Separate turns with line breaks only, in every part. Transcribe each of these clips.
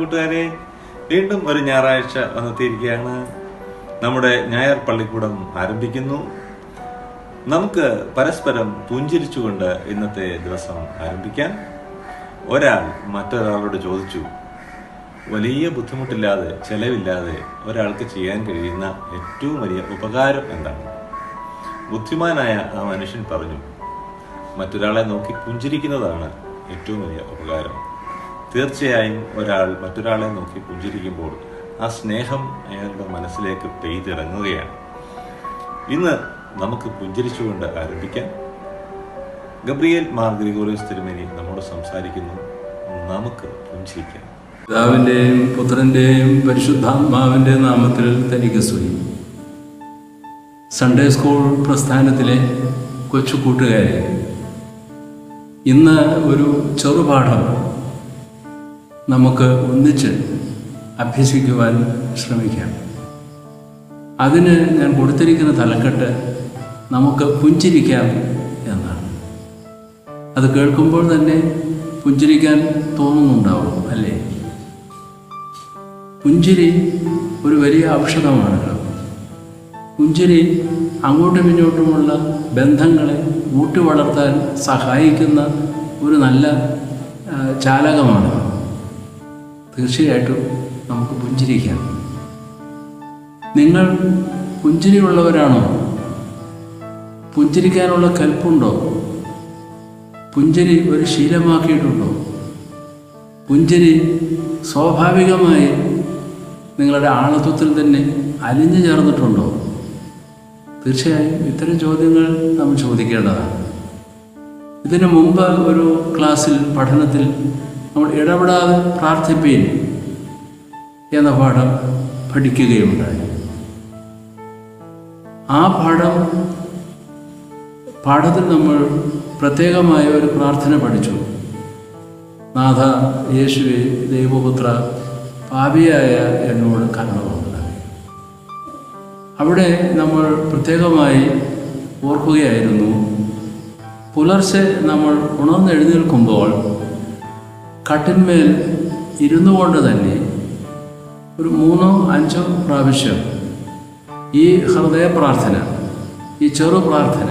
കൂട്ടുകാരെ വീണ്ടും ഒരു ഞായറാഴ്ച വന്നെത്തിയിരിക്കുകയാണ്. നമ്മുടെ ഞായർ പള്ളിക്കൂടം ആരംഭിക്കുന്നു. നമുക്ക് പരസ്പരം പുഞ്ചിരിച്ചുകൊണ്ട് ഇന്നത്തെ ദിവസം ആരംഭിക്കാം. ഒരാൾ മറ്റൊരാളോട് ചോദിച്ചു വലിയ ബുദ്ധിമുട്ടില്ലാതെ ചെലവില്ലാതെ ഒരാൾക്ക് ചെയ്യാൻ കഴിയുന്ന ഏറ്റവും വലിയ ഉപകാരം എന്താണ്? ബുദ്ധിമാനായ ആ മനുഷ്യൻ പറഞ്ഞു മറ്റൊരാളെ നോക്കി പുഞ്ചിരിക്കുന്നതാണ് ഏറ്റവും വലിയ ഉപകാരം. തീർച്ചയായും ഒരാൾ മറ്റൊരാളെ നോക്കി പുഞ്ചിരിക്കുമ്പോൾ ആ സ്നേഹം അയാളുടെ മനസ്സിലേക്ക് പെയ്തിറങ്ങുകയാണ്. ഇന്ന് നമുക്ക് പുഞ്ചിരിച്ചുകൊണ്ട് ആരംഭിക്കാം. ഗബ്രിയേൽ മാർ ഗ്രിഗോറിയസ് തിരുമേനി നമ്മോട് സംസാരിക്കുന്നു. നമുക്ക് പുഞ്ചിരിക്കാം.
പിതാവിന്റെയും പുത്രന്റെയും പരിശുദ്ധാത്മാവിന്റെ നാമത്തിൽ തനിക്ക് സ്തുതി. സൺഡേ സ്കൂൾ പ്രസ്ഥാനത്തിലെ കൊച്ചു കൂട്ടുകാരെ ഇന്ന് ഒരു ചെറുപാഠം നമുക്ക് ഒന്നിച്ച് അഭ്യസിക്കുവാൻ ശ്രമിക്കാം. അതിന് ഞാൻ കൊടുത്തിരിക്കുന്ന തലക്കെട്ട് നമുക്ക് പുഞ്ചിരിക്കാം എന്നാണ്. അത് കേൾക്കുമ്പോൾ തന്നെ പുഞ്ചിരിക്കാൻ തോന്നുന്നുണ്ടാവും അല്ലേ? പുഞ്ചിരി ഒരു വലിയ ഔഷധമാണല്ലോ പുഞ്ചിരി അങ്ങോട്ടും ഇങ്ങോട്ടുമുള്ള ബന്ധങ്ങളെ ഊട്ടി വളർത്താൻ സഹായിക്കുന്ന ഒരു നല്ല ചാലകമാണ്. തീർച്ചയായിട്ടും നമുക്ക് പുഞ്ചിരിക്കാം. നിങ്ങൾ പുഞ്ചിരിയുള്ളവരാണോ? പുഞ്ചിരിക്കാനുള്ള കൽപ്പുണ്ടോ? പുഞ്ചിരി ഒരു ശീലമാക്കിയിട്ടുണ്ടോ? പുഞ്ചിരി സ്വാഭാവികമായി നിങ്ങളുടെ ആളത്വത്തിൽ തന്നെ അലിഞ്ഞു ചേർന്നിട്ടുണ്ടോ? തീർച്ചയായും ഇത്തരം ചോദ്യങ്ങൾ നാം ചോദിക്കേണ്ടതാണ്. ഇതിനു മുമ്പ് ഒരു ക്ലാസ്സിൽ പഠനത്തിൽ നമ്മൾ ഇടപെടാതെ പ്രാർത്ഥിപ്പീൻ എന്ന പാഠം പഠിക്കുകയുണ്ടായി. ആ പാഠം പാഠത്തിൽ നമ്മൾ പ്രത്യേകമായ ഒരു പ്രാർത്ഥന പഠിച്ചു. നാഥ യേശുവെ ദൈവപുത്ര പാപിയായ എന്നോട് കരുണമുണ്ട് അവിടെ നമ്മൾ പ്രത്യേകമായി ഓർക്കുകയായിരുന്നു. പുലർച്ചെ നമ്മൾ ഉണർന്നെഴുന്നേൽക്കുമ്പോൾ കട്ടിന്മേൽ ഇരുന്നു കൊണ്ട് തന്നെ ഒരു മൂന്നോ അഞ്ചോ പ്രാവശ്യം ഈ ഹൃദയ പ്രാർത്ഥന ഈ ചെറു പ്രാർത്ഥന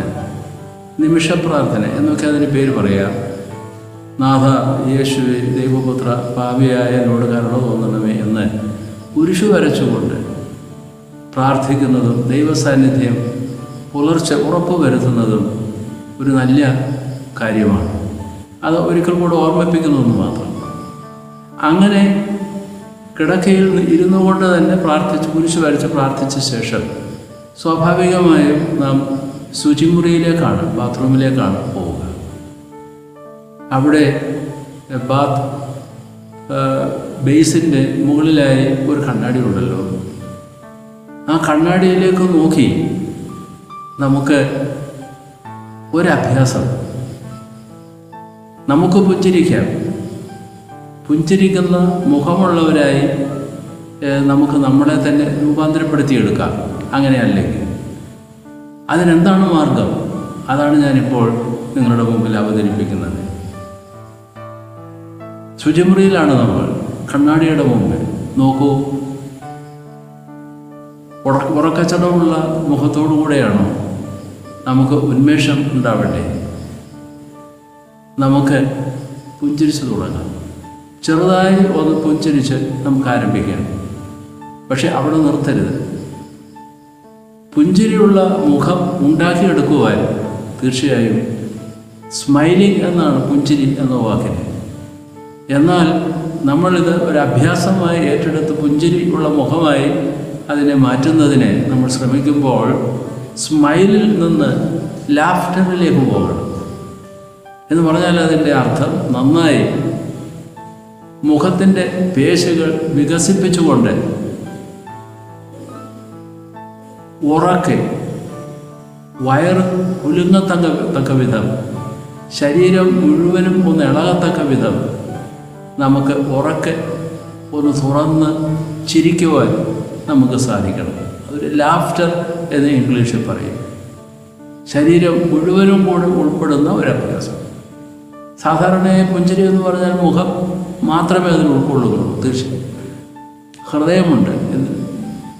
നിമിഷ പ്രാർത്ഥന എന്നൊക്കെ അതിന് പേര് പറയാം. നാഥ യേശുവെ ദൈവപുത്ര പാപിയായ എന്നോട് കരുണ തോന്നണമേ എന്ന് കുരിശു വരച്ചുകൊണ്ട് പ്രാർത്ഥിക്കുന്നതും ദൈവസാന്നിധ്യം പുലർച്ചെ ഉറപ്പ് വരുത്തുന്നതും ഒരു നല്ല കാര്യമാണ്. അത് ഒരിക്കൽ കൂടെ ഓർമ്മിപ്പിക്കുന്നതെന്ന് മാത്രം അങ്ങനെ കിടക്കയിൽ ഇരുന്നു കൊണ്ട് തന്നെ പ്രാർത്ഥിച്ച് കുരിശ് വരച്ച് പ്രാർത്ഥിച്ച ശേഷം സ്വാഭാവികമായും നാം ശുചിമുറിയിലേക്കാണ് ബാത്റൂമിലേക്കാണ് പോവുക. അവിടെ ബാത്ത് ബേസിന്റെ മുകളിലായി ഒരു കണ്ണാടി ഉണ്ടല്ലോ. ആ കണ്ണാടിയിലേക്ക് നോക്കി നമുക്ക് ഒരഭ്യാസം. നമുക്ക് പുഞ്ചിരിക്കാം. പുഞ്ചിരിക്കുന്ന മുഖമുള്ളവരായി നമുക്ക് നമ്മളെ തന്നെ രൂപാന്തരപ്പെടുത്തിയെടുക്കാം. അങ്ങനെയല്ലെങ്കിൽ. അതിനെന്താണ് മാർഗം? അതാണ് ഞാനിപ്പോൾ നിങ്ങളുടെ മുമ്പിൽ അവതരിപ്പിക്കുന്നത്. ശുചിമുറിയിലാണ് നമ്മൾ. കണ്ണാടിയുടെ മുമ്പിൽ. നോക്കൂ. ഉറക്കച്ചടമുള്ള മുഖത്തോടു കൂടെയാണോ നമുക്ക് ഉന്മേഷം ഉണ്ടാവട്ടെ? നമുക്ക് പുഞ്ചിരിച്ചു തുടങ്ങാം. ചെറുതായി ഒന്ന് പുഞ്ചിരിച്ച് നമുക്ക് ആരംഭിക്കാം പക്ഷെ അവിടെ നിർത്തരുത്. പുഞ്ചിരിയുള്ള മുഖം ഉണ്ടാക്കിയെടുക്കുവാൻ തീർച്ചയായും സ്മൈലിംഗ് എന്നാണ് പുഞ്ചിരി എന്ന വാക്കിന്. എന്നാൽ നമ്മളിത് ഒരു അഭ്യാസമായി ഏറ്റെടുത്ത് പുഞ്ചിരി ഉള്ള മുഖമായി അതിനെ മാറ്റുന്നതിനെ നമ്മൾ ശ്രമിക്കുമ്പോൾ സ്മൈലിൽ നിന്ന് ലാഫ്റ്ററിലേക്ക് പോകണം. എന്ന് പറഞ്ഞാൽ അതിന്റെ അർത്ഥം നന്നായി മുഖത്തിന്റെ പേശികൾ വികസിപ്പിച്ചുകൊണ്ട് ഉറക്കെ വയറ് കുലുങ്ങത്തക്ക തക്ക വിധം. ശരീരം മുഴുവനും ഒന്ന് ഇളകത്തക്ക വിധം. നമുക്ക് ഉറക്കെ ഒന്ന് തുറന്ന് ചിരിക്കുവാൻ നമുക്ക് സാധിക്കണം. അതൊരു ലാഫ്റ്റർ എന്ന് ഇംഗ്ലീഷിൽ പറയും. ശരീരം മുഴുവനും കൂടി ഉൾപ്പെടുന്ന ഒരു അഭ്യാസം. സാധാരണയായി പുഞ്ചിരി എന്ന് പറഞ്ഞാൽ മുഖം. മാത്രമേ അതിൽ ഉൾക്കൊള്ളുകയുള്ളൂ തീർച്ചയായും. ഹൃദയമുണ്ട്. എന്ന്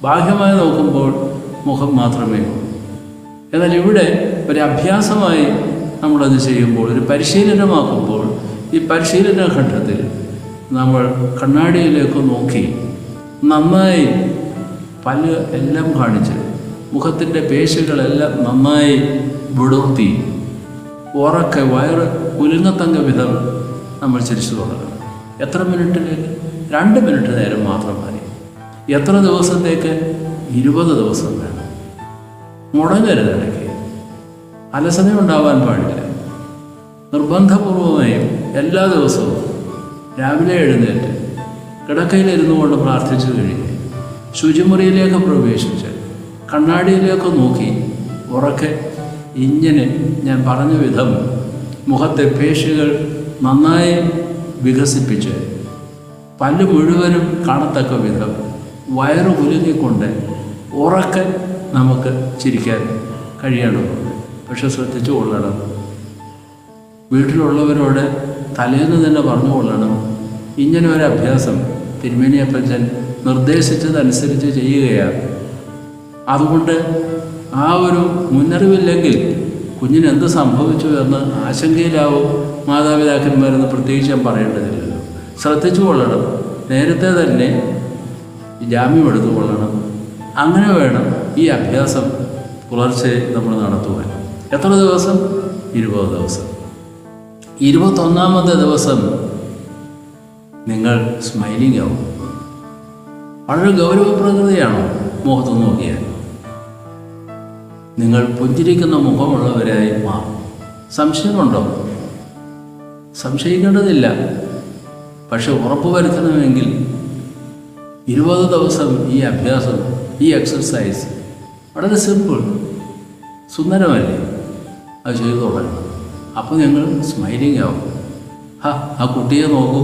ബാഹ്യമായി നോക്കുമ്പോൾ മുഖം മാത്രമേ ഉള്ളൂ. എന്നാൽ ഇവിടെ ഒരു അഭ്യാസമായി നമ്മളത് ചെയ്യുമ്പോൾ ഒരു പരിശീലനമാക്കുമ്പോൾ ഈ പരിശീലന ഘട്ടത്തിൽ നമ്മൾ കണ്ണാടിയിലേക്ക് നോക്കി നന്നായി പല എല്ലാം കാണിച്ച് മുഖത്തിന്റെ പേശികളെല്ലാം നന്നായി വിടർത്തി ഉറക്കെ വയറ് കുലുങ്ങത്തങ്ക വിധം നമ്മൾ ചിരിച്ചു തുടങ്ങണം. എത്ര മിനിറ്റിലേക്ക്? രണ്ട് മിനിറ്റ് നേരം മാത്രം മതി. എത്ര ദിവസത്തേക്ക്? ഇരുപത് ദിവസം വേണം. മുടങ്ങരുത് ഇടയ്ക്ക്. അലസത ഉണ്ടാവാൻ പാടില്ല. നിർബന്ധപൂർവമായും എല്ലാ ദിവസവും രാവിലെ എഴുന്നേറ്റ് കിടക്കയിലിരുന്നു കൊണ്ട് പ്രാർത്ഥിച്ചു കഴിഞ്ഞ് ശുചിമുറിയിലേക്ക് പ്രവേശിച്ച് കണ്ണാടിയിലേക്ക് നോക്കി ഉറക്കെ ഇങ്ങനെ ഞാൻ പറഞ്ഞ വിധം മുഖത്തെ പേശികൾ നന്നായി വികസിപ്പിച്ച് പല്ല് മുഴുവനും കാണത്തക്ക വിധം വയറ് ഉരുങ്ങിക്കൊണ്ട് ഉറക്കെ നമുക്ക് ചിരിക്കാൻ കഴിയണം പക്ഷെ ശ്രദ്ധിച്ചു കൊള്ളണം. വീട്ടിലുള്ളവരോട് തലേന്ന് തന്നെ പറഞ്ഞു കൊള്ളണം. ഇങ്ങനെ ഒരു അഭ്യാസം തിരുമേനിയപ്പച്ചൻ നിർദ്ദേശിച്ചതനുസരിച്ച് ചെയ്യുകയാണ്. അതുകൊണ്ട് ആ ഒരു മുന്നറിവില്ലെങ്കിൽ കുഞ്ഞിന് എന്ത് സംഭവിച്ചു എന്ന് ആശങ്കയിലാവും മാതാപിതാക്കന്മാരെന്ന് പ്രത്യേകിച്ച് ഞാൻ പറയേണ്ടതില്ലല്ലോ. ശ്രദ്ധിച്ചു കൊള്ളണം. നേരത്തെ തന്നെ ജാമ്യം എടുത്തു കൊള്ളണം. അങ്ങനെ വേണം ഈ അഭ്യാസം പുലർച്ചെ നമ്മൾ നടത്തുവാൻ. എത്ര ദിവസം? ഇരുപത് ദിവസം. ഇരുപത്തൊന്നാമത്തെ ദിവസം നിങ്ങൾ സ്മൈലിംഗ് ആവും. വളരെ ഗൗരവപ്രകൃതിയാണോ മുഖത്ത് നോക്കിയാൽ? നിങ്ങൾ പുഞ്ചിരിക്കുന്ന മുഖമുള്ളവരായി മാറും സംശയമുണ്ടോ? സംശയിക്കേണ്ടതില്ല. പക്ഷെ ഉറപ്പുവരുത്തണമെങ്കിൽ ഇരുപത് ദിവസം ഈ അഭ്യാസം ഈ എക്സർസൈസ് വളരെ സിമ്പിൾ സുന്ദരമല്ലേ? അത് ചെയ്തു അപ്പോൾ ഞങ്ങൾ സ്മൈലിംഗ് ആവും. ഹാ ആ കുട്ടിയെ നോക്കൂ.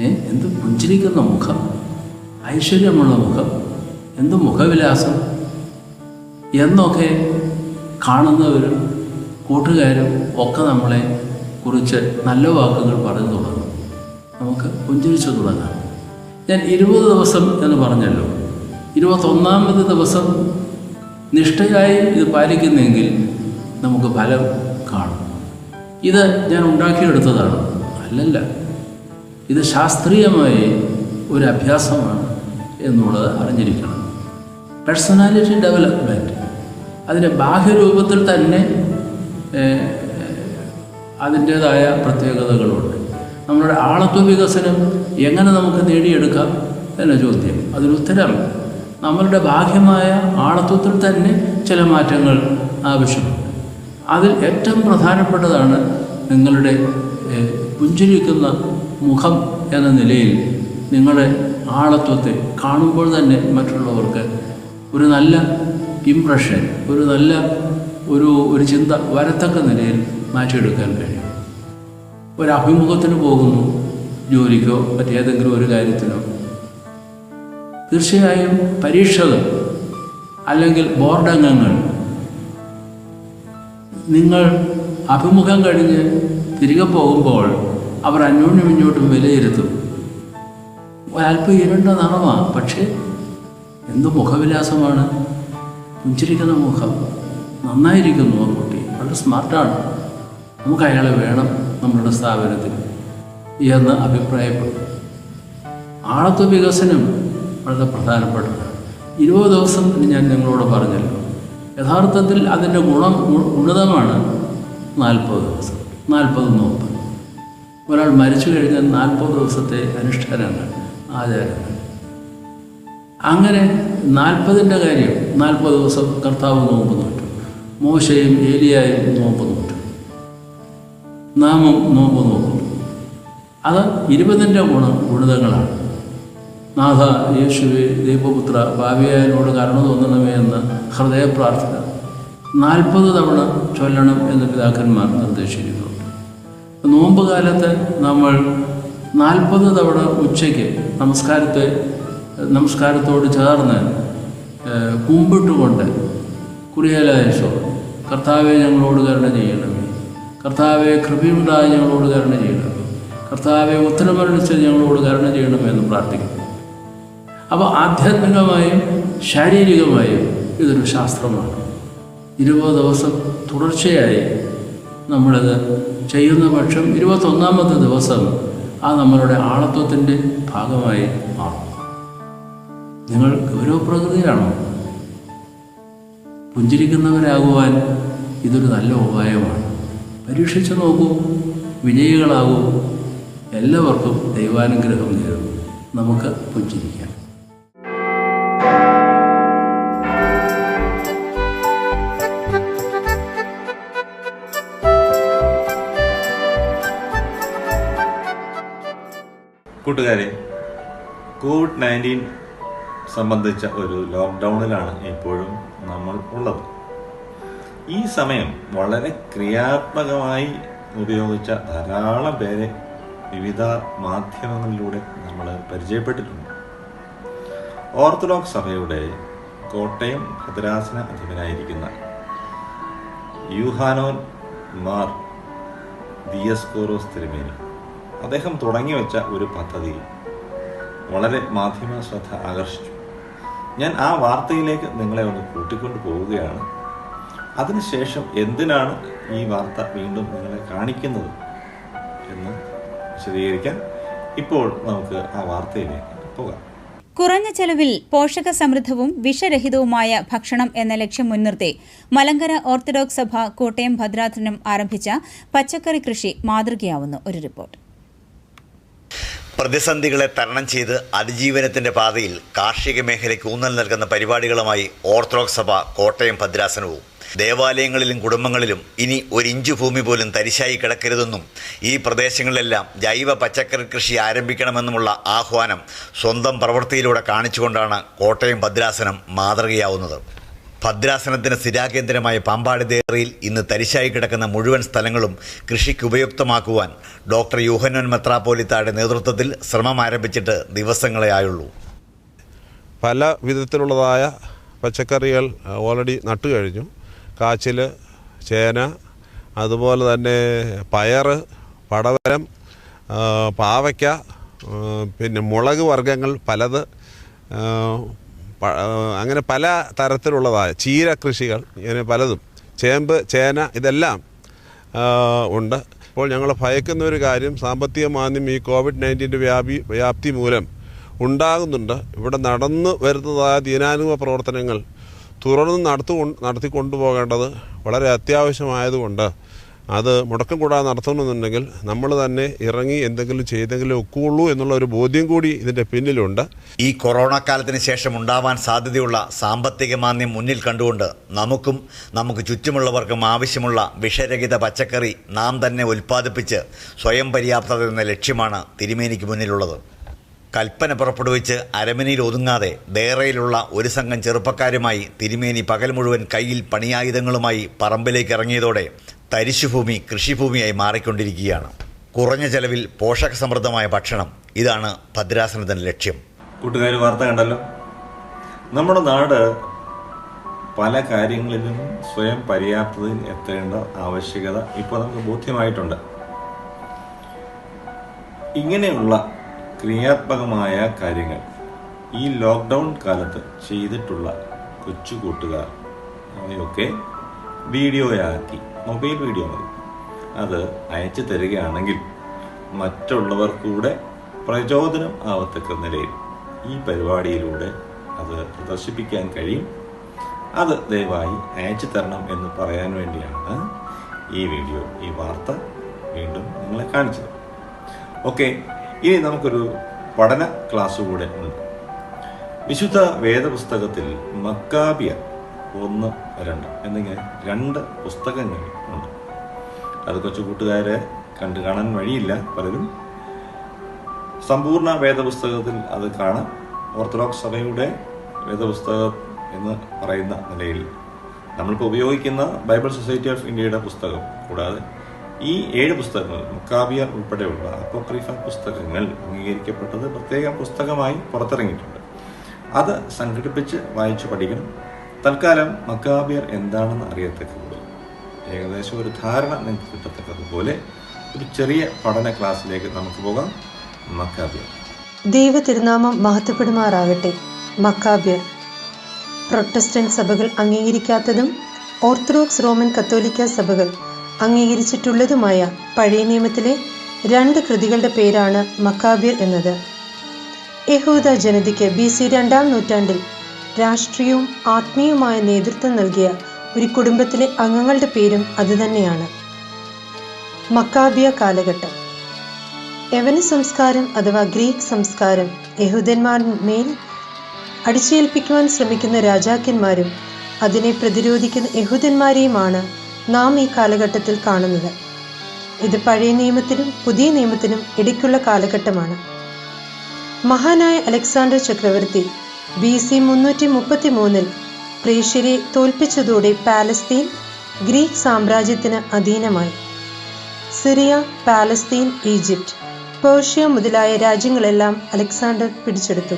ഏ എന്ത് പുഞ്ചിരിക്കുന്ന മുഖം? ഐശ്വര്യമുള്ള മുഖം? എന്ത് മുഖവിലാസം? എന്നൊക്കെ കാണുന്നവരും കൂട്ടുകാരും ഒക്കെ നമ്മളെ കുറിച്ച് നല്ല വാക്കുകൾ പറഞ്ഞു തുടങ്ങും. നമുക്ക് പുഞ്ചിരിച്ചു തുടങ്ങാം. ഞാൻ ഇരുപത് ദിവസം എന്ന് പറഞ്ഞല്ലോ. ഇരുപത്തൊന്നാമത് ദിവസം നിഷ്ഠയായി ഇത് പാലിക്കുന്നെങ്കിൽ നമുക്ക് ഫലം കാണും. ഇത് ഞാൻ ഉണ്ടാക്കിയെടുത്തതാണ്. അല്ലല്ല. ഇത് ശാസ്ത്രീയമായി ഒരു അഭ്യാസമാണ് എന്നുള്ളത് അറിഞ്ഞിരിക്കണം. പേഴ്സണാലിറ്റി ഡെവലപ്മെന്റ് അതിന്റെ ബാഹ്യരൂപത്തിൽ തന്നെ അതിന്റേതായ പ്രത്യേകതകളുണ്ട്. നമ്മുടെ ആളത്വ വികസനം എങ്ങനെ നമുക്ക് നേടിയെടുക്കാം എന്ന ചോദ്യം. അതിനുത്തരം നമ്മളുടെ ബാഹ്യമായ ആളത്വത്തിൽ തന്നെ ചില മാറ്റങ്ങൾ ആവശ്യമുണ്ട്. അതിൽ ഏറ്റവും പ്രധാനപ്പെട്ടതാണ് നിങ്ങളുടെ പുഞ്ചിരിക്കുന്ന മുഖം എന്ന നിലയിൽ നിങ്ങളുടെ ആളത്വത്തെ കാണുമ്പോൾ തന്നെ മറ്റുള്ളവർക്ക് ഒരു നല്ല ഇംപ്രഷൻ ഒരു നല്ല ഒരു ഒരു ചിന്ത വരത്തക്ക നിലയിൽ മാറ്റിയെടുക്കാൻ കഴിയും. ഒരു അഭിമുഖത്തിന് പോകുന്നു ജോലിക്കോ മറ്റേതെങ്കിലും ഒരു കാര്യത്തിനോ. തീർച്ചയായും പരീക്ഷകൾ അല്ലെങ്കിൽ ബോർഡ് അംഗങ്ങൾ നിങ്ങൾ അഭിമുഖം കഴിഞ്ഞ് തിരികെ പോകുമ്പോൾ അവർ അന്യോന്യം ഇങ്ങോട്ടും വിലയിരുത്തും. ഒരല്പം ഇരുണ്ട നാണമാണ് പക്ഷേ എന്ത് മുഖവിലാസമാണ്? പുഞ്ചിരിക്കുന്ന മുഖം. നന്നായിരിക്കുന്നു ആ കുട്ടി. വളരെ സ്മാർട്ടാണ് നമുക്ക് അയാളെ വേണം നമ്മുടെ സ്ഥാപനത്തിൽ എന്ന് അഭിപ്രായപ്പെടും ആളത്വ വികസനം വളരെ പ്രധാനപ്പെട്ടതാണ്. ഇരുപത് ദിവസം ഞാൻ നിങ്ങളോട് പറഞ്ഞല്ലോ. യഥാർത്ഥത്തിൽ അതിന്റെ ഗുണം ഉണ്ണിതമാണ് നാൽപ്പത് ദിവസം. നാൽപ്പത് നോമ്പ് ഒരാൾ മരിച്ചു കഴിഞ്ഞാൽ നാൽപ്പത് ദിവസത്തെ അനുഷ്ഠാനങ്ങൾ ആചാരങ്ങൾ. അങ്ങനെ നാൽപ്പതിന്റെ കാര്യം നാൽപ്പത് ദിവസം കർത്താവ് നോമ്പ് നോറ്റു. മോശയും ഏലിയായും നോമ്പ് നോറ്റു. നാമം നോമ്പ് നോക്കുന്നു അത് ഇരുപതിന്റെ ഗുണ ഗുണിതങ്ങളാണ്. നാഥ യേശുവെ ദീപപുത്ര ഭാവിയായനോട് കരുണ തോന്നണമേ എന്ന് ഹൃദയ പ്രാർത്ഥന. നാൽപ്പത് തവണ ചൊല്ലണം എന്ന് പിതാക്കന്മാർ നിർദ്ദേശിക്കുന്നുണ്ട് നോമ്പ് കാലത്ത് നമ്മൾ നാൽപ്പത് തവണ ഉച്ചയ്ക്ക് നമസ്കാരത്തെ നമസ്കാരത്തോട് ചേർന്ന് കുമ്പിട്ടുകൊണ്ട് കുറിയലായശോ കർത്താവെ ഞങ്ങളോട് കരുണ ചെയ്യണമേ. കർത്താവെ കൃപയുണ്ടായി ഞങ്ങളോട് കരുണ ചെയ്യണമേ. കർത്താവെ ഉത്തരമരണിച്ച് ഞങ്ങളോട് കരുണ ചെയ്യണമെന്ന് പ്രാർത്ഥിക്കുന്നു. അപ്പോൾ ആധ്യാത്മികമായും ശാരീരികമായും ഇതൊരു ശാസ്ത്രമാണ്. ഇരുപത് ദിവസം തുടർച്ചയായി നമ്മളത് ചെയ്യുന്ന പക്ഷം ഇരുപത്തൊന്നാമത്തെ ദിവസം ആ നമ്മളുടെ ആളത്വത്തിന്റെ ഭാഗമായി മാറും. നിങ്ങൾ ഗൗരവപ്രകൃതിയാണോ പുഞ്ചിരിക്കുന്നവരാകുവാൻ ഇതൊരു നല്ല ഉപായമാണ്. പരീക്ഷിച്ചു നോക്കൂ വിജയികളാകൂ. എല്ലാവർക്കും ദൈവാനുഗ്രഹം നേരുന്നു. നമുക്ക് പുഞ്ചിരിക്കാം.
കൂട്ടുകാരെ കോവിഡ് നയന്റീൻ സംബന്ധിച്ച ഒരു ലോക്ക്ഡൗണിലാണ് ഇപ്പോഴും നമ്മൾ ഉള്ളത്. ഈ സമയം വളരെ ക്രിയാത്മകമായി ഉപയോഗിച്ച ധാരാളം പേരെ വിവിധ മാധ്യമങ്ങളിലൂടെ നമ്മൾ പരിചയപ്പെട്ടിട്ടുണ്ട്. ഓർത്തഡോക്സ് സഭയുടെ കോട്ടയം ഭദ്രാസന അധിപനായിരിക്കുന്ന യൂഹാനോൻ മാർ ദിയസ്കോറോസ് തിരുമേനി അദ്ദേഹം തുടങ്ങി വെച്ച ഒരു പദ്ധതി വളരെ മാധ്യമ ശ്രദ്ധ ആകർഷിച്ചു. ഞാൻ ആ വാർത്തയിലേക്ക് നിങ്ങളെ ഒന്ന് കൂട്ടിക്കൊണ്ട് പോവുകയാണ്. അതിനുശേഷം എന്തിനാണ് ഈ വാർത്ത വീണ്ടും നിങ്ങളെ കാണിക്കുന്നത് എന്ന് വിശദീകരിക്കാൻ ഇപ്പോൾ നമുക്ക് ആ വാർത്തയിലേക്ക് പോകാം.
കുറഞ്ഞ ചെലവിൽ പോഷക സമൃദ്ധവും വിഷരഹിതവുമായ ഭക്ഷണം എന്ന ലക്ഷ്യം മുൻനിർത്തി മലങ്കര ഓർത്തഡോക്സ് സഭ കോട്ടയം ഭദ്രാധനം ആരംഭിച്ച പച്ചക്കറി കൃഷി മാതൃകയാവുന്ന ഒരു റിപ്പോർട്ട്.
പ്രതിസന്ധികളെ തരണം ചെയ്ത് അതിജീവനത്തിന്റെ പാതയിൽ കാർഷിക മേഖലയ്ക്ക് ഊന്നൽ നൽകുന്ന പരിപാടികളുമായി ഓർത്തഡോക്സ് സഭ കോട്ടയം ഭദ്രാസനവും. ദേവാലയങ്ങളിലും കുടുംബങ്ങളിലും ഇനി ഒരു ഇഞ്ചു ഭൂമി പോലും തരിശായി കിടക്കരുതെന്നും ഈ പ്രദേശങ്ങളിലെല്ലാം ജൈവ പച്ചക്കറി കൃഷി ആരംഭിക്കണമെന്നുമുള്ള ആഹ്വാനം സ്വന്തം പ്രവൃത്തിയിലൂടെ കാണിച്ചുകൊണ്ടാണ് കോട്ടയം ഭദ്രാസനം മാതൃകയാവുന്നത്. ഭദ്രാസനത്തിന് സ്ഥിരാകേന്ദ്രമായ പാമ്പാട് ദേറിയിൽ ഇന്ന് തരിശായി കിടക്കുന്ന മുഴുവൻ സ്ഥലങ്ങളും കൃഷിക്ക് ഉപയുക്തമാക്കുവാൻ ഡോക്ടർ യൂഹനോൻ മെത്രാപ്പോലിത്തായുടെ നേതൃത്വത്തിൽ ശ്രമം ആരംഭിച്ചിട്ട് ദിവസങ്ങളെ ആയുള്ളൂ.
പല വിധത്തിലുള്ളതായ പച്ചക്കറികൾ ഓൾറെഡി നട്ടു കഴിഞ്ഞു. കാച്ചിൽ ചേന അതുപോലെ തന്നെ പയർ പടവരം പാവയ്ക്ക പിന്നെ മുളക് വർഗങ്ങൾ പലത് അങ്ങനെ പല തരത്തിലുള്ളതായ ചീര കൃഷികൾ ഇങ്ങനെ പലതും. ചേമ്പ് ചേന ഇതെല്ലാം ഉണ്ട്. ഇപ്പോൾ ഞങ്ങൾ ഭയക്കുന്ന ഒരു കാര്യം സാമ്പത്തിക മാന്ദ്യം ഈ കോവിഡ് നയന്റീന്റെ വ്യാപി വ്യാപ്തി മൂലം ഉണ്ടാകുന്നുണ്ട്. ഇവിടെ നടന്നു വരുന്നതായ ദീനാനുഭവ പ്രവർത്തനങ്ങൾ തുറന്ന് നടത്തു നടത്തി കൊണ്ടുപോകേണ്ടത് വളരെ അത്യാവശ്യമായതുകൊണ്ട് അത് മുടക്കം കൂടാതെ നടത്തണമെന്നുണ്ടെങ്കിൽ നമ്മൾ തന്നെ ഇറങ്ങി എന്തെങ്കിലും ചെയ്തെങ്കിലും ഒക്കുള്ളൂ എന്നുള്ള ഒരു ബോധ്യം കൂടി ഇതിന്റെ പിന്നിലുണ്ട്.
ഈ കൊറോണ കാലത്തിന് ശേഷം ഉണ്ടാവാൻ സാധ്യതയുള്ള സാമ്പത്തിക മാന്ദ്യം മുന്നിൽ കണ്ടുകൊണ്ട് നമുക്കും നമുക്ക് ചുറ്റുമുള്ളവർക്കും ആവശ്യമുള്ള വിഷരഹിത പച്ചക്കറി നാം തന്നെ ഉൽപ്പാദിപ്പിച്ച് സ്വയം പര്യാപ്തത എന്ന ലക്ഷ്യമാണ് തിരുമേനിക്ക് മുന്നിലുള്ളത്. കൽപ്പന പുറപ്പെടുവിച്ച് അരമനയിൽ ഒതുങ്ങാതെ ദേറയിലുള്ള ഒരു സംഘം ചെറുപ്പക്കാരുമായി തിരുമേനി പകൽ മുഴുവൻ കയ്യിൽ പണിയായുധങ്ങളുമായി പറമ്പിലേക്ക് ഇറങ്ങിയതോടെ തരിശുഭൂമി കൃഷിഭൂമിയായി മാറിക്കൊണ്ടിരിക്കുകയാണ്. കുറഞ്ഞ ചെലവിൽ പോഷക സമൃദ്ധമായ ഭക്ഷണം ഇതാണ് ഭദ്രാസനത്തിന്റെ ലക്ഷ്യം.
കൂട്ടുകാർ വാർത്ത കണ്ടല്ലോ? നമ്മുടെ നാട് പല കാര്യങ്ങളിലും സ്വയം പര്യാപ്തതയിൽ എത്തേണ്ട ആവശ്യകത ഇപ്പോൾ നമുക്ക് ബോധ്യമായിട്ടുണ്ട്. ഇങ്ങനെയുള്ള ക്രിയാത്മകമായ കാര്യങ്ങൾ ഈ ലോക്ക്ഡൗൺ കാലത്ത് ചെയ്തിട്ടുള്ള കൊച്ചു കൂട്ടുകാർ അവയൊക്കെ വീഡിയോയാക്കി മൊബൈൽ വീഡിയോ മതി. അത് അയച്ചു തരികയാണെങ്കിൽ മറ്റുള്ളവർ കൂടെ പ്രചോദനം ആവത്തക്ക നിലയിൽ ഈ പരിപാടിയിലൂടെ അത് പ്രദർശിപ്പിക്കാൻ കഴിയും. അത് ദയവായി അയച്ചു തരണം എന്ന് പറയാൻ വേണ്ടിയാണ് ഈ വീഡിയോ ഈ വാർത്ത വീണ്ടും നിങ്ങളെ കാണിച്ചത്. ഓക്കെ ഇനി നമുക്കൊരു പഠന ക്ലാസ് കൂടെ ഉണ്ട്. വിശുദ്ധ വേദപുസ്തകത്തിൽ മക്കാബിയ ഒന്ന് രണ്ട്. എന്നിങ്ങനെ രണ്ട് പുസ്തകങ്ങൾ ഉണ്ട്. അത് കൊച്ചു കൂട്ടുകാരെ കണ്ടു കാണാൻ വഴിയില്ല പലരും. സമ്പൂർണ വേദപുസ്തകത്തിൽ അത് കാണാം. ഓർത്തഡോക്സ് സഭയുടെ വേദപുസ്തകം എന്ന് പറയുന്ന നിലയിൽ നമ്മളിപ്പോൾ ഉപയോഗിക്കുന്ന ബൈബിൾ സൊസൈറ്റി ഓഫ് ഇന്ത്യയുടെ പുസ്തകം കൂടാതെ ഈ ഏഴ് പുസ്തകങ്ങൾ മുക്കാബിയർ ഉൾപ്പെടെയുള്ള അപ്പോക്രീഫ പുസ്തകങ്ങൾ അംഗീകരിക്കപ്പെട്ടത് പ്രത്യേക പുസ്തകമായി പുറത്തിറങ്ങിയിട്ടുണ്ട്. അത് സംഘടിപ്പിച്ച് വായിച്ചു പഠിക്കണം. തൽക്കാലം മക്കാബിയർ എന്താണെന്ന് അറിയത്തക്കതുപോലെ ഏകദേശം ഒരു ധാരണ നിങ്ങൾക്ക് കിട്ടത്തക്കതുപോലെ ഒരു ചെറിയ പഠന ക്ലാസ്സിലേക്ക് നമുക്ക് പോകാം. മക്കാബിയർ
ദൈവ തിരുനാമം മഹത്വപ്പെടുമാറാകട്ടെ. മക്കാബിയർ പ്രൊട്ടസ്റ്റന്റ് സഭകൾ അംഗീകരിക്കാത്തതും ഓർത്തഡോക്സ് റോമൻ കത്തോലിക്ക സഭകൾ അംഗീകരിച്ചിട്ടുള്ളതുമായ പഴയ നിയമത്തിലെ രണ്ട് കൃതികളുടെ പേരാണ് മക്കാബിയർ എന്നത്. യഹൂദ ജനതയ്ക്ക് ബി സി രണ്ടാം നൂറ്റാണ്ടിൽ രാഷ്ട്രീയവും ആത്മീയവുമായ നേതൃത്വം നൽകിയ ഒരു കുടുംബത്തിലെ അംഗങ്ങളുടെ പേരും അതുതന്നെയാണ്. മക്കാബിയ കാലഘട്ടം. യവന സംസ്കാരം അഥവാ ഗ്രീക്ക് സംസ്കാരം യഹൂദന്മാർമേൽ അടിച്ചേൽപ്പിക്കുവാൻ ശ്രമിക്കുന്ന രാജാക്കന്മാരും അതിനെ പ്രതിരോധിക്കുന്ന യഹൂദന്മാരെയുമാണ് നാം ഈ കാലഘട്ടത്തിൽ കാണുന്നത്. ഇത് പഴയ നിയമത്തിനും പുതിയ നിയമത്തിനും ഇടയ്ക്കുള്ള കാലഘട്ടമാണ്. മഹാനായ അലക്സാണ്ടർ ചക്രവർത്തി ബി സി മുന്നൂറ്റി മുപ്പത്തി മൂന്നിൽ പ്രേഷ്യരെ തോൽപ്പിച്ചതോടെ പാലസ്തീൻ ഗ്രീക്ക് സാമ്രാജ്യത്തിന് അധീനമായി. സിറിയ പാലസ്തീൻ ഈജിപ്റ്റ് പേർഷ്യ മുതലായ രാജ്യങ്ങളെല്ലാം അലക്സാണ്ടർ പിടിച്ചെടുത്തു.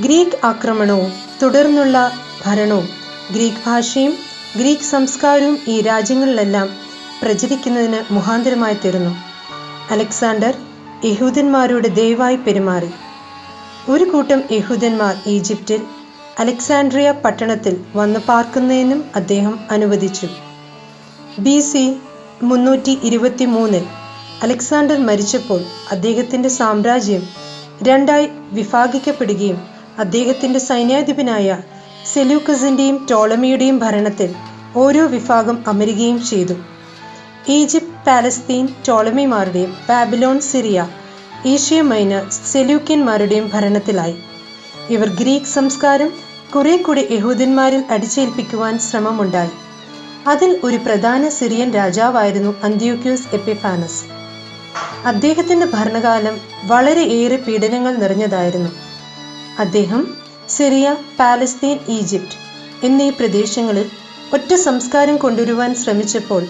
ഗ്രീക്ക് ആക്രമണവും തുടർന്നുള്ള ഭരണവും ഗ്രീക്ക് ഭാഷയും ഗ്രീക്ക് സംസ്കാരവും ഈ രാജ്യങ്ങളിലെല്ലാം പ്രചരിക്കുന്നതിന് മുഖാന്തരമായി തീർന്നു. അലക്സാണ്ടർ യഹൂദന്മാരോട് ദയവായി പെരുമാറി. ഒരു കൂട്ടം യഹൂദന്മാർ ഈജിപ്തിൽ അലക്സാൻഡ്രിയ പട്ടണത്തിൽ വന്നു പാർക്കുന്നതിനും അദ്ദേഹം അനുവദിച്ചു. ബി സി മുന്നൂറ്റി ഇരുപത്തി മൂന്നിൽ അലക്സാണ്ടർ മരിച്ചപ്പോൾ അദ്ദേഹത്തിന്റെ സാമ്രാജ്യം രണ്ടായി വിഭാഗിക്കപ്പെടുകയും അദ്ദേഹത്തിന്റെ സൈന്യാധിപനായ സെല്യൂക്കസിന്റെയും ടോളമിയുടെയും ഭരണത്തിൽ ഓരോ വിഭാഗം അമരുകയും ചെയ്തു. ഈജിപ്ത് പാലസ്തീൻ ടോളമിമാരുടെയും ബാബിലോൺ സിറിയ ഏഷ്യ മൈനർ സെലൂക്കിയന്മാരുടെയും ഭരണത്തിലായി. ഇവർ ഗ്രീക്ക് സംസ്കാരം കുറെ കൂടി യഹൂദന്മാരിൽ അടിച്ചേൽപ്പിക്കുവാൻ ശ്രമമുണ്ടായി. അതിൽ ഒരു പ്രധാന സിറിയൻ രാജാവായിരുന്നു അന്ത്യോക്യൂസ് എപ്പിഫാനസ്. അദ്ദേഹത്തിന്റെ ഭരണകാലം വളരെ ഏറെ പീഡനങ്ങൾ നിറഞ്ഞതായിരുന്നു. അദ്ദേഹം സിറിയ പാലസ്തീൻ ഈജിപ്റ്റ് എന്നീ പ്രദേശങ്ങളിൽ ഒറ്റ സംസ്കാരം കൊണ്ടുവരുവാൻ ശ്രമിച്ചപ്പോൾ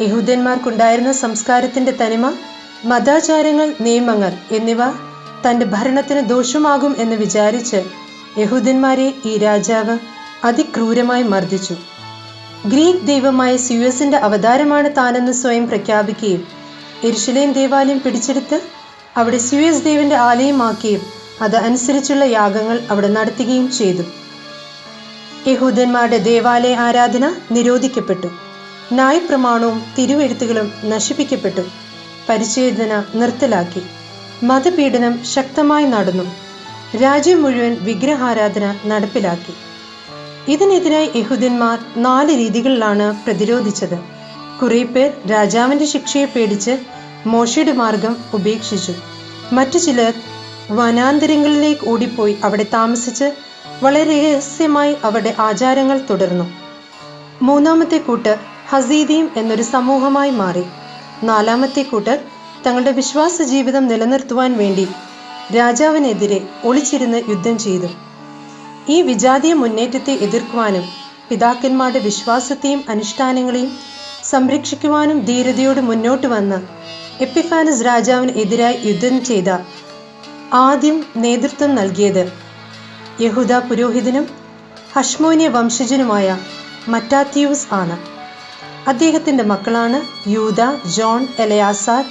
യഹൂദന്മാർക്കുണ്ടായിരുന്ന സംസ്കാരത്തിന്റെ തനിമ മതാചാരങ്ങൾ നിയമങ്ങൾ എന്നിവ തന്റെ ഭരണത്തിന് ദോഷമാകും എന്ന് വിചാരിച്ച് യഹൂദന്മാരെ ഈ രാജാവ് അതിക്രൂരമായി മർദ്ദിച്ചു. ഗ്രീക്ക് ദൈവമായ സ്യൂസിന്റെ അവതാരമാണ് താനെന്ന് സ്വയം പ്രഖ്യാപിക്കുകയും എരുഷലേം ദേവാലയം പിടിച്ചെടുത്ത് അവിടെ സ്യൂയസ് ദേവിന്റെ ആലയമാക്കുകയും അത് അനുസരിച്ചുള്ള യാഗങ്ങൾ അവിടെ നടത്തുകയും ചെയ്തു. യഹൂദന്മാരുടെ ദേവാലയ ആരാധന നിരോധിക്കപ്പെട്ടു. നായപ്രമാണവും തിരുവെഴുത്തുകളും നശിപ്പിക്കപ്പെട്ടു. പരിച്ഛേദന നിർത്തലാക്കി. മതപീഡനം ശക്തമായി നടന്നു. രാജ്യം മുഴുവൻ വിഗ്രഹാരാധന നടപ്പിലാക്കി. ഇതിനെതിരായി യഹൂദന്മാർ നാല് രീതികളിലാണ് പ്രതിരോധിച്ചത്. കുറെ പേർ രാജാവിന്റെ ശിക്ഷയെ പേടിച്ച് മോശയുടെ മാർഗം ഉപേക്ഷിച്ചു. മറ്റു ചിലർ വനാന്തരങ്ങളിലേക്ക് ഓടിപ്പോയി അവിടെ താമസിച്ച് വളരെ രഹസ്യമായി അവരുടെ ആചാരങ്ങൾ തുടർന്നു. മൂന്നാമത്തെ കൂട്ട് ഹസീദീം എന്നൊരു സമൂഹമായി മാറി. നാലാമത്തെ കൂട്ടർ തങ്ങളുടെ വിശ്വാസ ജീവിതം നിലനിർത്തുവാൻ വേണ്ടി രാജാവിനെതിരെ ഒളിച്ചിരുന്ന് യുദ്ധം ചെയ്തു. ഈ വിജാതീയ മുന്നേറ്റത്തെ എതിർക്കുവാനും പിതാക്കന്മാരുടെ വിശ്വാസത്തെയും അനുഷ്ഠാനങ്ങളെയും സംരക്ഷിക്കുവാനും ധീരതയോട് മുന്നോട്ട് വന്ന് എപ്പിഫാനസ് രാജാവിന് എതിരായി യുദ്ധം ചെയ്ത ആദ്യം നേതൃത്വം നൽകിയത് യഹൂദ പുരോഹിതനും ഹഷ്മോനിയ വംശജനുമായ മറ്റാത്യൂസ് ആണ്. അദ്ദേഹത്തിന്റെ മക്കളാണ് യൂത ജോൺ എലയാസാർ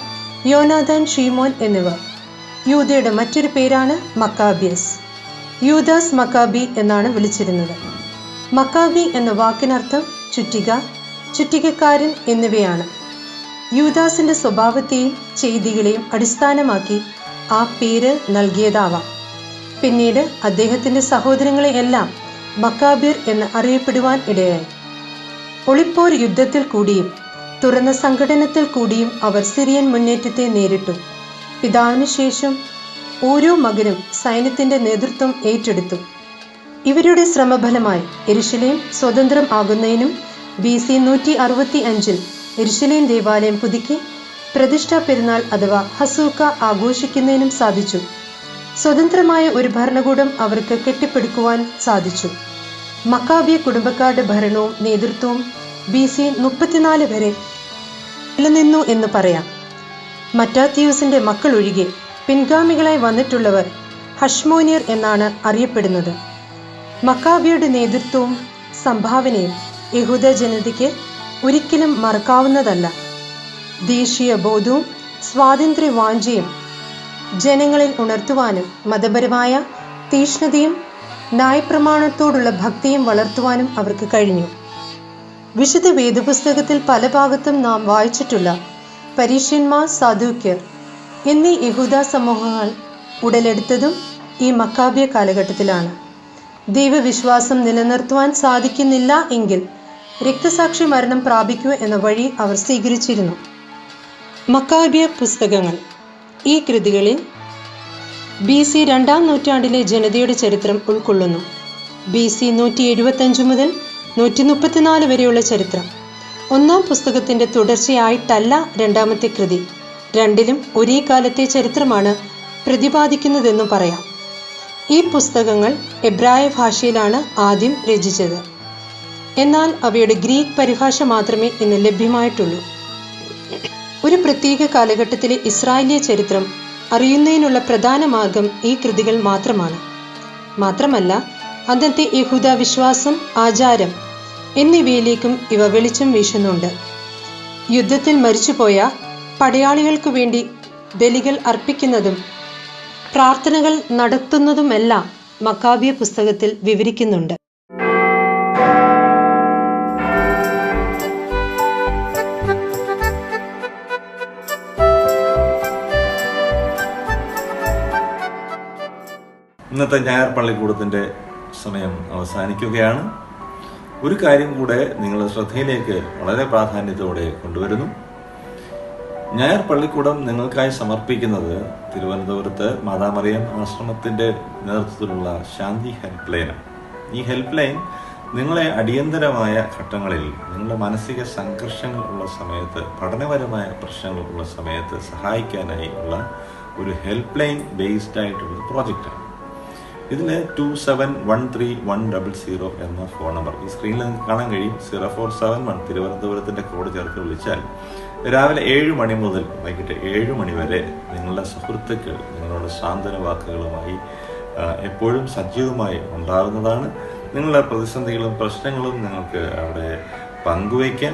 യോനാഥാൻ ഷീമോൻ എന്നിവർ. യൂതയുടെ മറ്റൊരു പേരാണ് മക്കാബിയസ് യൂദാസ് മക്കാബി എന്നാണ് വിളിച്ചിരുന്നത്. മക്കാബി എന്ന വാക്കിനർത്ഥം ചുറ്റിക ചുറ്റികക്കാരൻ എന്നിവയാണ്. യൂദാസിന്റെ സ്വഭാവത്തെയും ചെയ്തികളെയും അടിസ്ഥാനമാക്കി ആ പേര് നൽകിയതാവാം. പിന്നീട് അദ്ദേഹത്തിന്റെ സഹോദരങ്ങളെ എല്ലാം മക്കാബിർ എന്ന് അറിയപ്പെടുവാൻ ഇടയായി. ഒളിപ്പോർ യുദ്ധത്തിൽ കൂടിയും തുറന്ന സംഘടനത്തിൽ കൂടിയും അവർ സിറിയൻ മുന്നേറ്റത്തെ നേരിട്ടു. പിതാവിന് ഓരോ മകനും സൈന്യത്തിന്റെ നേതൃത്വം ഏറ്റെടുത്തു. ഇവരുടെ ശ്രമഫലമായി എരിശിലയും സ്വതന്ത്രം ആകുന്നതിനും ബി സി നൂറ്റി അറുപത്തി അഞ്ചിൽ എരുശലേം ദേവാലയം പുതുക്കി പ്രതിഷ്ഠാ പെരുന്നാൾ അഥവാ ഹസൂക്ക ആഘോഷിക്കുന്നതിനും സാധിച്ചു. സ്വതന്ത്രമായ ഒരു ഭരണകൂടം അവർക്ക് കെട്ടിപ്പടുക്കുവാൻ സാധിച്ചു. മക്കാബിയ കുടുംബക്കാരുടെ ഭരണവും നേതൃത്വവും ബി സി മുപ്പത്തിനാല് വരെ നിലനിന്നു എന്ന് പറയാം. മറ്റാത്യൂസിന്റെ മക്കൾ ഒഴികെ പിൻഗാമികളായി വന്നിട്ടുള്ളവർ ഹഷ്മോനിയർ എന്നാണ് അറിയപ്പെടുന്നത്. മക്കാബിയുടെ നേതൃത്വവും സംഭാവനയും യഹൂദ ജനതയ്ക്ക് ഒരിക്കലും മറക്കാവുന്നതല്ല. ദേശീയ ബോധവും സ്വാതന്ത്ര്യ വാഞ്ചയും ജനങ്ങളിൽ ഉണർത്തുവാനും മതപരമായ തീഷ്ണതയും ന്യായപ്രമാണത്തോടുള്ള ഭക്തിയും വളർത്തുവാനും അവർക്ക് കഴിഞ്ഞു. വിശുദ്ധ വേദപുസ്തകത്തിൽ പല ഭാഗത്തും നാം വായിച്ചിട്ടുള്ള പരീഷ്യന്മാർ സാധുക്യർ എന്നീ യഹൂദ സമൂഹങ്ങൾ ഉടലെടുത്തതും ഈ മക്കാബിയ കാലഘട്ടത്തിലാണ്. ദൈവവിശ്വാസം നിലനിർത്തുവാൻ സാധിക്കുന്നില്ല എങ്കിൽ രക്തസാക്ഷി മരണം പ്രാപിക്കൂ എന്ന വഴി അവർ സ്വീകരിച്ചിരുന്നു. മക്കാബിയ പുസ്തകങ്ങൾ ഈ കൃതികളിൽ ബി സി രണ്ടാം നൂറ്റാണ്ടിലെ ജനതയുടെ ചരിത്രം ഉൾക്കൊള്ളുന്നു. ബി സി നൂറ്റി എഴുപത്തഞ്ച് മുതൽ നൂറ്റി മുപ്പത്തിനാല് വരെയുള്ള ചരിത്രം. ഒന്നാം പുസ്തകത്തിന്റെ തുടർച്ചയായിട്ടല്ല രണ്ടാമത്തെ കൃതി. രണ്ടിലും ഒരേ കാലത്തെ ചരിത്രമാണ് പ്രതിപാദിക്കുന്നതെന്നും പറയാം. ഈ പുസ്തകങ്ങൾ എബ്രായ ഭാഷയിലാണ് ആദ്യം രചിച്ചത്. എന്നാൽ അവയുടെ ഗ്രീക്ക് പരിഭാഷ മാത്രമേ ഇന്ന് ലഭ്യമായിട്ടുള്ളൂ. ഒരു പ്രത്യേക കാലഘട്ടത്തിലെ ഇസ്രായേലിയ ചരിത്രം അറിയുന്നതിനുള്ള പ്രധാന മാർഗം ഈ കൃതികൾ മാത്രമാണ്. മാത്രമല്ല അന്നത്തെ യഹൂദ വിശ്വാസം ആചാരം എന്നിവയിലേക്കും ഇവ വെളിച്ചം വീശുന്നുണ്ട്. യുദ്ധത്തിൽ മരിച്ചുപോയ പടയാളികൾക്കു വേണ്ടി ബലികൾ അർപ്പിക്കുന്നതും പ്രാർത്ഥനകൾ നടത്തുന്നതുമെല്ലാം മക്കാബിയ പുസ്തകത്തിൽ വിവരിക്കുന്നുണ്ട്.
ഇന്നത്തെ ഞായർ പള്ളിക്കൂടത്തിന്റെ സമയം അവസാനിക്കുകയാണ്. ഒരു കാര്യം കൂടെ നിങ്ങൾ ശ്രദ്ധയിലേക്ക് വളരെ പ്രാധാന്യത്തോടെ കൊണ്ടുവരുന്നു. ഞായർ പള്ളിക്കൂടം നിങ്ങൾക്കായി സമർപ്പിക്കുന്നത് തിരുവനന്തപുരത്ത് മാതാമറിയം ആശ്രമത്തിന്റെ നേതൃത്വത്തിലുള്ള ശാന്തി ഹെൽപ്പ് ലൈനാണ് ഈ ഹെൽപ്പ് ലൈൻ നിങ്ങളെ അടിയന്തരമായ ഘട്ടങ്ങളിൽ നിങ്ങളുടെ മാനസിക സംഘർഷങ്ങൾ ഉള്ള സമയത്ത് പഠനപരമായ പ്രശ്നങ്ങൾ ഉള്ള സമയത്ത് സഹായിക്കാനായി ഉള്ള ഒരു ഹെൽപ്പ് ലൈൻ ബേസ്ഡ് ആയിട്ടുള്ള പ്രോജക്റ്റാണ്. ഇതിൽ two seven one three one double zero എന്ന ഫോൺ നമ്പർ ഈ സ്ക്രീനിൽ നിങ്ങൾക്ക് കാണാൻ കഴിയും. സീറോ ഫോർ സെവൻ വൺ തിരുവനന്തപുരത്തിന്റെ കോഡ് ചേർത്ത് വിളിച്ചാൽ രാവിലെ ഏഴ് മണി മുതൽ വൈകിട്ട് ഏഴ് മണി വരെ നിങ്ങളുടെ സുഹൃത്തുക്കൾ നിങ്ങളുടെ സാന്ത്വന വാക്കുകളുമായി എപ്പോഴും സജീവമായി ഉണ്ടാകുന്നതാണ്. നിങ്ങളുടെ പ്രതിസന്ധികളും പ്രശ്നങ്ങളും നിങ്ങൾക്ക് അവിടെ പങ്കുവയ്ക്കാൻ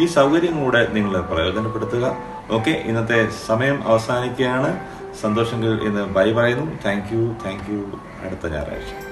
ഈ സൗകര്യം കൂടെ നിങ്ങൾ പ്രയോജനപ്പെടുത്തുക. ഓക്കെ ഇന്നത്തെ സമയം അവസാനിക്കുകയാണ്. സന്തോഷങ്ങൾ എന്ന് ബൈ പറയുന്നു. Thank you thank you. അടുത്ത ഞായറാഴ്ച.